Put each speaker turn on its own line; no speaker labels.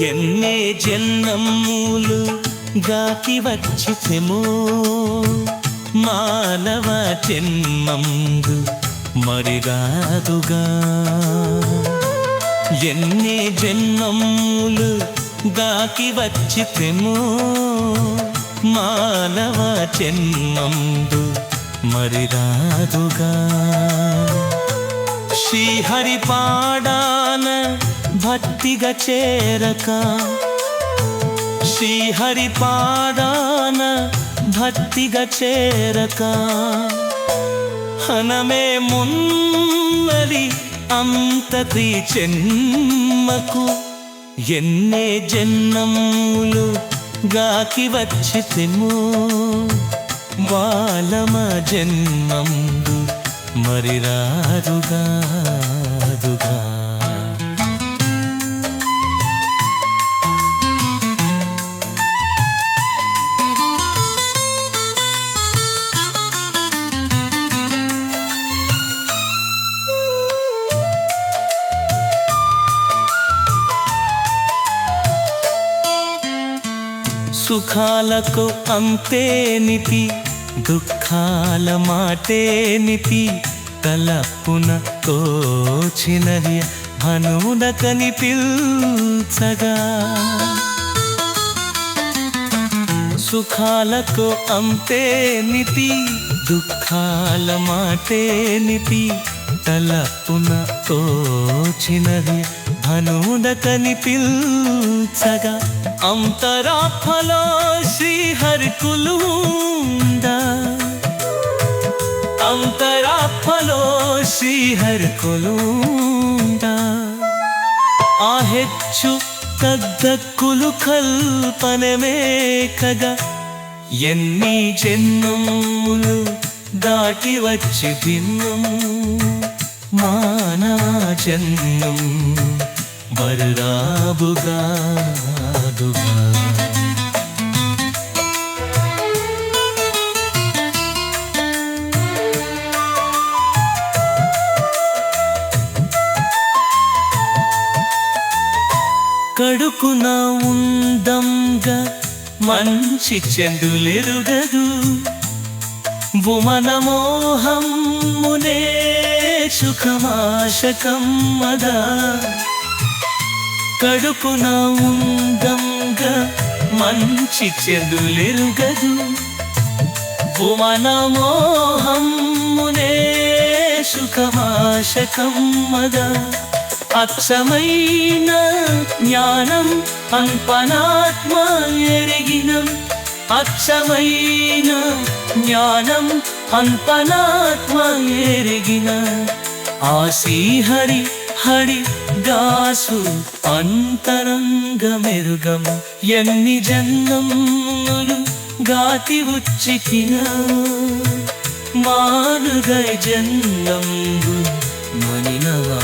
ఎన్నే జన్మములు గాకి వచ్చితేమో మానవ జన్మందు మరిగాదుగా. ఎన్నే జన్మములు గాకి వచ్చితేమో మానవ జన్మందు మరిరాదుగా శ్రీహరి పాడాన భక్తిగా చేరక శ్రీహరి పాదాన భక్తిగా చేరక హనమే మున్నది అంతతి చెన్మకు ఎన్నే జన్మములు గాకి వచ్చితెము బాలమ జన్మందు మరి రాదుగాదుగా సుఖాలకు అంతేనితి దుఃఖాల మాటేనితి తలపున తోచినది హనున కనిపించగా సుఖాలకు అంతేనితి దుఃఖాల మాటేనితి తలపున తోచినది హనున కనిపించగా అంతరా ఫల శ్రీహరి కులుంద అంతరా ఫల శ్రీహరి కులుంద ఆ హెచ్చు తగ్గక్కులు కల్పనమే కగా ఎన్ని జన్మములు దాటి వచ్చి తిన్ను మానా జన్మం వరరాబుగా బరరాబుగాదుగా కడుకున ఉందంగా మంచి చెండులెరుగదు. భువన మోహమునే సుఖమాశకమ్మదా. కడుపున ఉందంగా మంచి చెదులెరుగదు భువన మోహమునే సుఖమాశకమ్మదా. అక్షమైన జ్ఞానం అల్పనాత్మ ఎరిగినం అక్షమైన జ్ఞానం అల్పనాత్మ ఎరిగిన ఆసీ హరి హరి దాసు అంతరంగ మెరుగం ఎన్ని జన్మములు గాతి ఉచ్చికిన మానుగై జన్మంబు మనినవా